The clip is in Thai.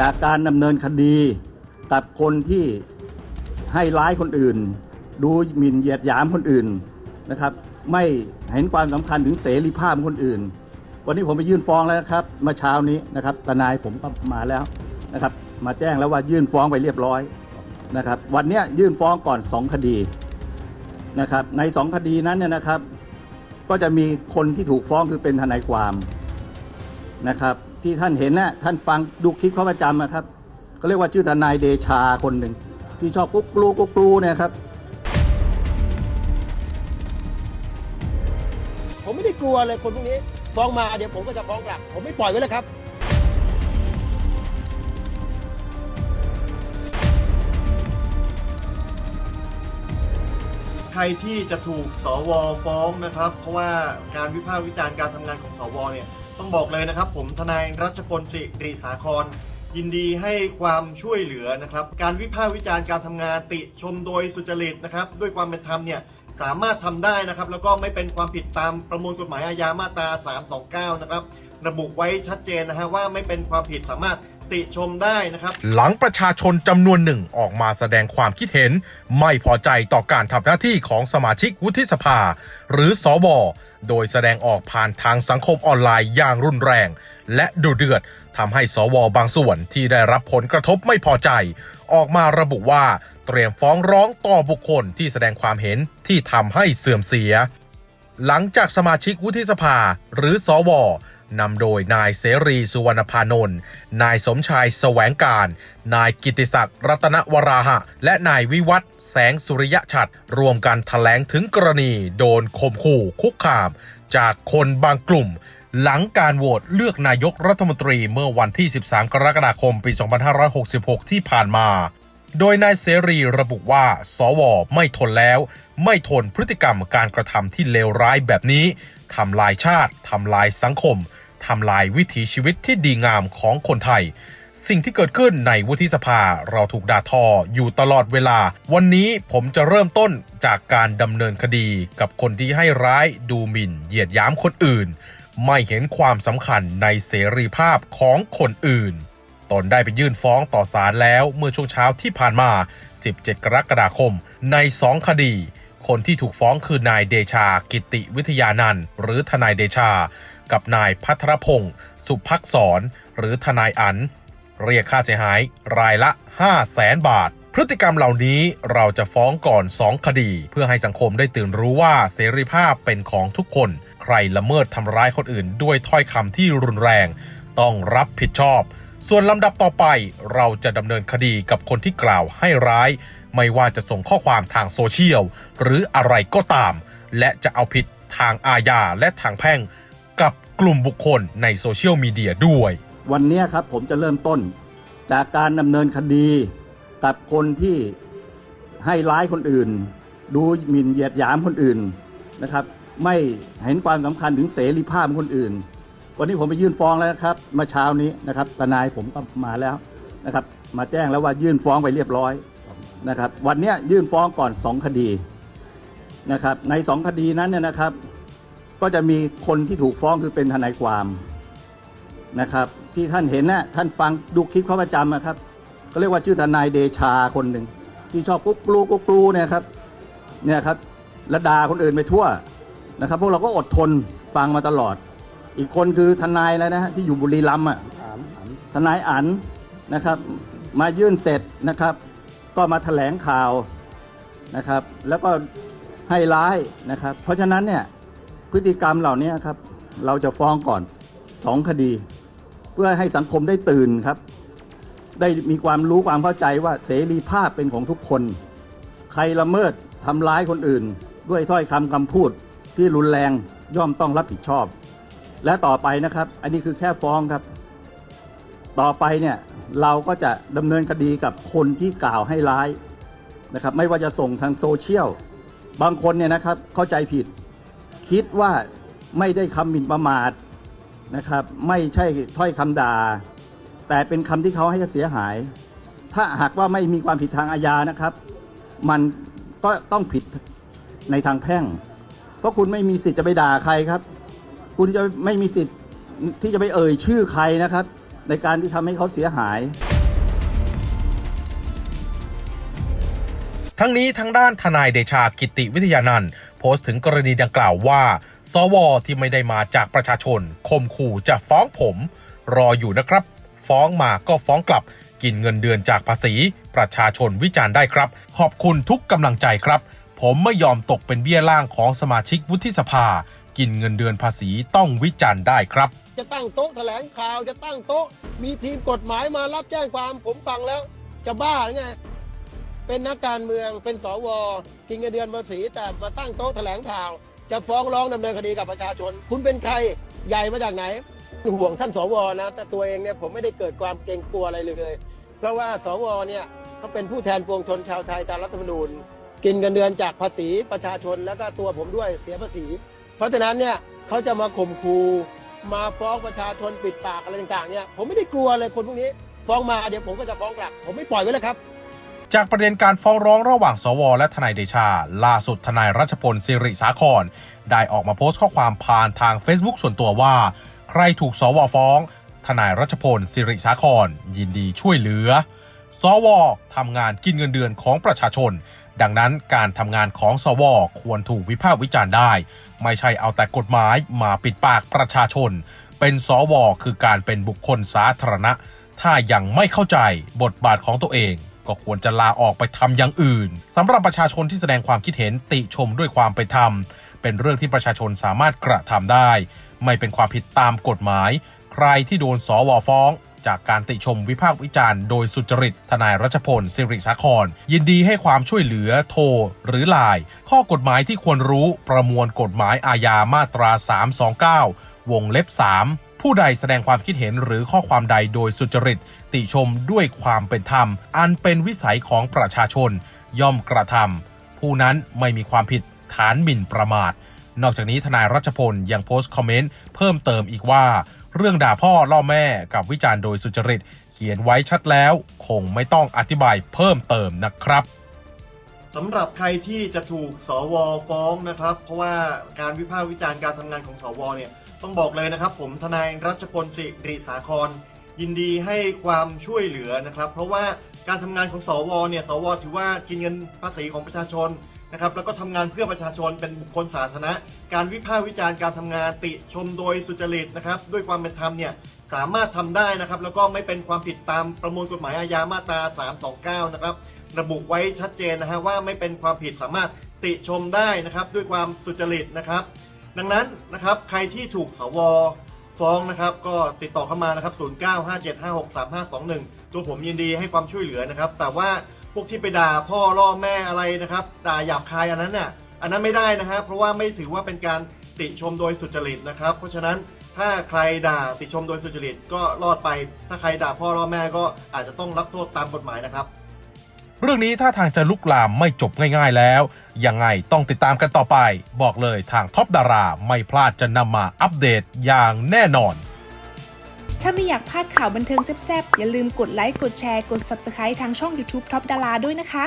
จากการดำเนินคดีกับคนที่ให้ร้ายคนอื่น ดูหมิ่นเหยียดหยามคนอื่นนะครับ ไม่เห็นความสำคัญถึงเสรีภาพคนอื่น วันนี้ผมไปยื่นฟ้องแล้วนะครับเมื่อเช้านี้นะครับทนายผมก็มาแล้วนะครับ มาแจ้งแล้วว่ายื่นฟ้องไปเรียบร้อยนะครับ วันนี้ยยื่นฟ้องก่อนสองคดีนะครับ ในสองคดีนั้นเนี่ยนะครับ ก็จะมีคนที่ถูกฟ้องคือเป็นทนายความนะครับ ที่ท่านเห็นนะท่านฟังดูคลิปเขาประจำนะครับเขาเรียกว่าชื่อทนายเดชาคนหนึ่งที่ชอบกุ๊กกลูกุ๊กกลูเนี่ยครับผมไม่ได้กลัวเลยคนพวกนี้ฟ้องมาเดี๋ยวผมก็จะฟ้องกลับ ผมไม่ปล่อยไว้แล้วครับ ใครที่จะถูกสวฟ้องนะครับ เพราะว่าการวิพากษ์วิจารณ์การทำงานของสวเนี่ย ต้องบอกเลยนะครับ ผมทนายรัชพลสิริสาคร ยินดีให้ความช่วยเหลือนะครับ การวิพากษ์วิจารณ์การทำงานติชมโดยสุจริตนะครับ ด้วยความเป็นธรรมเนี่ยสามารถทำได้นะครับ แล้วก็ไม่เป็นความผิดตามประมวลกฎหมายอาญามาตรา 329 นะครับ ระบุไว้ชัดเจนนะฮะว่าไม่เป็นความผิดสามารถ ติชมได้นะครับ หลังประชาชนจำนวนหนึ่งออกมาแสดงความคิดเห็น ไม่พอใจต่อการทำหน้าที่ของสมาชิกวุฒิสภา หรือสวโดยแสดงออกผ่านทางสังคมออนไลน์อย่างรุนแรง และดุเดือดทำให้สวบางส่วนที่ได้รับผลกระทบไม่พอใจ ออกมาระบุว่าเตรียมฟ้องร้องต่อบุคคลที่แสดงความเห็นที่ทำให้เสื่อมเสีย หลังจากสมาชิกวุฒิสภา หรือสว นำโดยนายเสรีสุวรรณพานนท์นายสมชายแสวงการ นายกิติศักดิ์รัตนวราหะ และนายวิวัฒแสงสุริยะฉัตรรวมกันถแถลงถึงกรณีโดนข่มขู่คุกคาม จากคนบางกลุ่ม หลังการโหวตเลือกนายกรัฐมนตรีเมื่อวันที่ 13 กรกฎาคม ปี 2566 ที่ผ่านมา โดยนายเสรีระบุว่า สวไม่ทนแล้ว ไม่ทนพฤติกรรมการกระทำที่เลวร้ายแบบนี้ทำลายชาติทำลายสังคม ทำลายวิถีชีวิตที่ดีงามของคนไทย สิ่งที่เกิดขึ้นในวุฒิสภาเราถูกด่าทออยู่ตลอดเวลา วันนี้ผมจะเริ่มต้นจากการดำเนินคดีกับคนที่ให้ร้ายดูหมิ่น เหยียดยามคนอื่น ไม่เห็นความสำคัญในเสรีภาพของคนอื่นตนได้ไปยื่นฟ้องต่อศาลแล้วเมื่อช่วงเช้าที่ผ่านมา 17 กรกฎาคม ใน 2 คดี คนที่ถูกฟ้องคือนายเดชา กิติวิทยานันท์หรือทนายเดชา กับนายพัทรพงศ์สุภักษรหรือทนายอัน เรียกค่าเสียหายรายละ 5 0 0แสนบาท พฤติกรรมเหล่านี้เราจะฟ้องก่อน 2 คดี เพื่อให้สังคมได้ตื่นรู้ว่าเสรีภาพเป็นของทุกคน ใครละเมิดทำร้ายคนอื่น ด้วยถ้อยคำที่รุนแรง ต้องรับผิดชอบ ส่วนลำดับต่อไปเราจะดำเนินคดีกับคนที่กล่าวให้ร้าย ไม่ว่าจะส่งข้อความทางโซเชียลหรืออะไรก็ตาม และจะเอาผิดทางอาญาและทางแพ่ง กับกลุ่มบุคคลในโซเชียลมีเดียด้วย วันนี้ครับผมจะเริ่มต้นจากการดำเนินคดี กับคนที่ให้ร้ายคนอื่น ดูหมิ่นเหยียดหยามคนอื่นนะครับ ไม่เห็นความสำคัญถึงเสรีภาพของคนอื่น วันนี้ผมไปยื่นฟ้องแล้วนะครับเมื่อเช้านี้นะครับทนายผมก็มาแล้วนะครับ มาแจ้งแล้วว่ายื่นฟ้องไปเรียบร้อยนะครับ วันนี้ยยื่นฟ้องก่อนสองคดีนะครับ ในสองคดีนั้นเนี่ยนะครับ ก็จะมีคนที่ถูกฟ้องคือเป็นทนายความนะครับ ที่ท่านเห็นนะท่านฟังดูคลิปเขาประจำนะครับ ก็เรียกว่าชื่อทนายเดชาคนหนึ่งที่ชอบกุ๊กกลูกุ๊กกลูเนี่ยครับเนี่ยครับและด่าคนอื่นไปทั่วนะครับ พวกเราก็อดทนฟังมาตลอด อีกคนคือทนายแล้วนะฮะที่อยู่บุรีรัมย์อะทนายอันนะครับ มายื่นเสร็จนะครับ ก็มาแถลงข่าวนะครับ แล้วก็ให้ร้ายนะครับ เพราะฉะนั้นเนี่ย พฤติกรรมเหล่านี้ครับ เราจะฟ้องก่อนสองคดี เพื่อให้สังคมได้ตื่นครับ ได้มีความรู้ความเข้าใจว่าเสรีภาพเป็นของทุกคน ใครละเมิดทำร้ายคนอื่น ด้วยถ้อยคำคำพูดที่รุนแรงย่อมต้องรับผิดชอบ และต่อไปนะครับ อันนี้คือแค่ฟ้องครับ ต่อไปเนี่ยเราก็จะดำเนินคดีกับคนที่กล่าวให้ร้ายนะครับ ไม่ว่าจะส่งทางโซเชียลบางคนเนี่ยนะครับเข้าใจผิด คิดว่าไม่ได้คำหมิ่นประมาทนะครับ ไม่ใช่ถ้อยคำด่า แต่เป็นคำที่เขาให้เสียหาย ถ้าหากว่าไม่มีความผิดทางอาญานะครับ มันก็ต้องผิดในทางแพ่ง เพราะคุณไม่มีสิทธิ์จะไปด่าใครครับ คุณจะไม่มีสิทธิ์ที่จะไปเอ่ยชื่อใครนะครับ ในการที่ทำให้เขาเสียหาย ทั้งนี้ทางด้านทนายเดชากิติวิทยานันท์ โพสต์ถึงกรณีดังกล่าวว่า สวที่ไม่ได้มาจากประชาชนคมขู่จะฟ้องผม รออยู่นะครับ ฟ้องมาก็ฟ้องกลับ กินเงินเดือนจากภาษี ประชาชนวิจารณ์ได้ครับ ขอบคุณทุกกำลังใจครับ ผมไม่ยอมตกเป็นเบี้ยล่างของสมาชิกวุฒิสภา กินเงินเดือนภาษีต้องวิจารณ์ได้ครับ จะตั้งโต๊ะแถลงข่าวจะตั้งโต๊ะ มีทีมกฎหมายมารับแจ้งความผมฟังแล้ว จะบ้าหรือไง เป็นนักการเมืองเป็นสวกินเงินเดือนภาษีแต่มาตั้งโต๊ะแถลงข่าว จะฟ้องร้องดำเนินคดีกับประชาชน คุณเป็นใครใหญ่มาจากไหน ห่วงท่านสวนะ แต่ตัวเองเนี่ยผมไม่ได้เกิดความเกรงกลัวอะไรเลย เพราะว่าสวเนี่ยเขาเป็นผู้แทนปวงชนชาวไทยตามรัฐธรรมนูญ กินเงินเดือนจากภาษีประชาชนแล้วก็ตัวผมด้วยเสียภาษี เพราะฉะนั้นเนี่ยเขาจะมาข่มขู่มาฟ้องประชาชนปิดปากอะไรต่างๆเนี่ยผมไม่ได้กลัวเลยคนพวกนี้ ฟ้องมาเดี๋ยวผมก็จะฟ้องกลับ ผมไม่ปล่อยไว้แล้วครับ จากประเด็นการฟ้องร้องระหว่างสว และทนายเดชา ล่าสุดทนายรัชพลสิริสาคร ได้ออกมาโพสต์ข้อความผ่านทาง Facebook ส่วนตัวว่า ใครถูกสวฟ้อง ทนายรัชพลสิริสาคร ยินดีช่วยเหลือ สวทำงานกินเงินเดือนของประชาชน ดังนั้นการทำงานของสว ควรถูกวิพากษ์วิจารณ์ได้ ไม่ใช่เอาแต่กฎหมายมาปิดปากประชาชน เป็นสว คือการเป็นบุคคลสาธารณะ ถ้ายังไม่เข้าใจบทบาทของตัวเอง ก็ควรจะลาออกไปทำอย่างอื่นสำหรับประชาชนที่แสดงความคิดเห็นติชมด้วยความเป็นธรรม เป็นเรื่องที่ประชาชนสามารถกระทำได้ ไม่เป็นความผิดตามกฎหมาย ใครที่โดนสวฟ้องจากการติชมวิพากษ์วิจารณ์โดยสุจริต ทนายรัชพล สิริสาคร ยินดีให้ความช่วยเหลือโทร หรือไลน์ข้อกฎหมายที่ควรรู้ประมวลกฎหมายอาญามาตรา 329 วงเล็บ 3 ผู้ใดแสดงความคิดเห็นหรือข้อความใดโดยสุจริต ติชมด้วยความเป็นธรรม อันเป็นวิสัยของประชาชน ย่อมกระทำผู้นั้นไม่มีความผิดฐานหมิ่นประมาท นอกจากนี้ทนายรัชพลยังโพสต์คอมเมนต์เพิ่มเติมอีกว่า เรื่องด่าพ่อล่อแม่กับวิจารณ์โดยสุจริต เขียนไว้ชัดแล้ว คงไม่ต้องอธิบายเพิ่มเติมนะครับ สำหรับใครที่จะถูกสวฟ้องนะครับ เพราะว่าการวิพากษ์วิจารณ์การทำงานของสวเนี่ยต้องบอกเลยนะครับ ผมทนายรัชพลสิริสาคร ยินดีให้ความช่วยเหลือนะครับ เพราะว่าการทำงานของสวเนี่ยสวถือว่ากินเงินภาษีของประชาชนนะครับแล้วก็ทำงานเพื่อประชาชนเป็นบุคคลสาธารณะ การวิพากษ์วิจารณ์การทำงานติชมโดยสุจริตนะครับ ด้วยความเป็นธรรมเนี่ยสามารถทำได้นะครับ แล้วก็ไม่เป็นความผิดตามประมวลกฎหมายอาญามาตรา 329 นะครับ ระบุไว้ชัดเจนนะฮะว่าไม่เป็นความผิดสามารถติชมได้นะครับด้วยความสุจริตนะครับ ดังนั้นนะครับใครที่ถูกสวฟ้องนะครับก็ติดต่อเข้ามานะครับ 0957563521 ตัวผมยินดีให้ความช่วยเหลือนะครับ แต่ว่าพวกที่ไปด่าพ่อล่อแม่อะไรนะครับด่าหยาบคายอันนั้นเนี่ยอันนั้นไม่ได้นะฮะเพราะว่าไม่ถือว่าเป็นการติชมโดยสุจริตนะครับ เพราะฉะนั้นถ้าใครด่าติชมโดยสุจริตก็รอดไป ถ้าใครด่าพ่อล่อแม่ก็อาจจะต้องรับโทษตามกฎหมายนะครับ เรื่องนี้ถ้าทางจะลุกลามไม่จบง่ายๆแล้ว ยังไงต้องติดตามกันต่อไป บอกเลยทางท็อปดาราไม่พลาดจะนำมาอัปเดตอย่างแน่นอน ถ้าไม่อยากพลาดข่าวบันเทิงแซ่บๆ อย่าลืมกดไลค์ กดแชร์ กด Subscribe ทางช่อง YouTube ท็อปดาราด้วยนะคะ